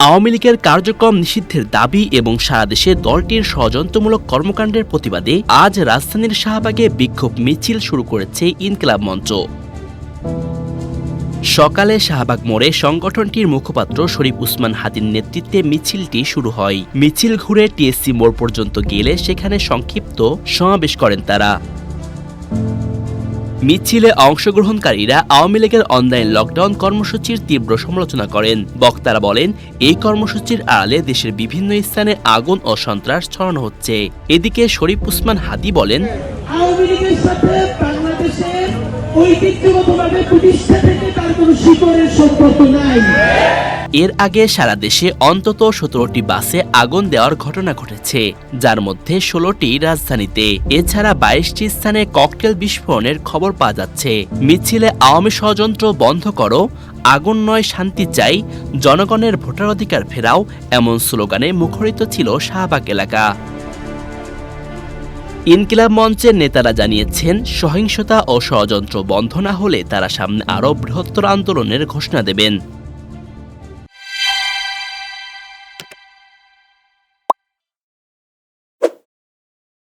আওয়ামী লীগের কার্যক্রম নিষিদ্ধের দাবি এবং সারা দেশে দলটির ষড়যন্ত্রমূলক কর্মকাণ্ডের প্রতিবাদে আজ রাজধানীর শাহবাগে বিক্ষোভ মিছিল শুরু করেছে ইনকিলাব মঞ্চ। সকালে শাহবাগ মোড়ে সংগঠনটির মুখপাত্র শরীফ উসমান হাদির নেতৃত্বে মিছিলটি শুরু হয়। মিছিল ঘুরে টিএসসি মোড় পর্যন্ত গেলে সেখানে সংক্ষিপ্ত সমাবেশ করেন তারা। মিছিলে অংশগ্রহণকারীরা আওয়ামী লীগের অনলাইন লকডাউন কর্মসূচির তীব্র সমালোচনা করেন। বক্তারা বলেন, এই কর্মসূচির আড়ালে দেশের বিভিন্ন স্থানে আগুন ও সন্ত্রাস ছড়ানো হচ্ছে। এদিকে শরীফ উসমান হাদি বলেন, আওয়ামী লীগের সাথে বাংলাদেশের ঐতিহ্যগতভাবে এর আগে সারা দেশে অন্তত সতেরোটি বাসে আগুন দেওয়ার ঘটনা ঘটেছে, যার মধ্যে ষোলোটি রাজধানীতে। এছাড়া বাইশটি স্থানে ককটেল বিস্ফোরণের খবর পাওয়া যাচ্ছে। মিছিলে আওয়ামী ষড়যন্ত্র বন্ধ করো, আগুন নয়, শান্তি চাই, জনগণের ভোটার অধিকার ফেরাও, এমন স্লোগানে মুখরিত ছিল শাহবাগ এলাকা। ইনকিলাব মঞ্চের নেতারা জানিয়েছেন, সহিংসতা ও ষড়যন্ত্র বন্ধ না হলে তারা সামনে আরও বৃহত্তর আন্দোলনের ঘোষণা দেবেন।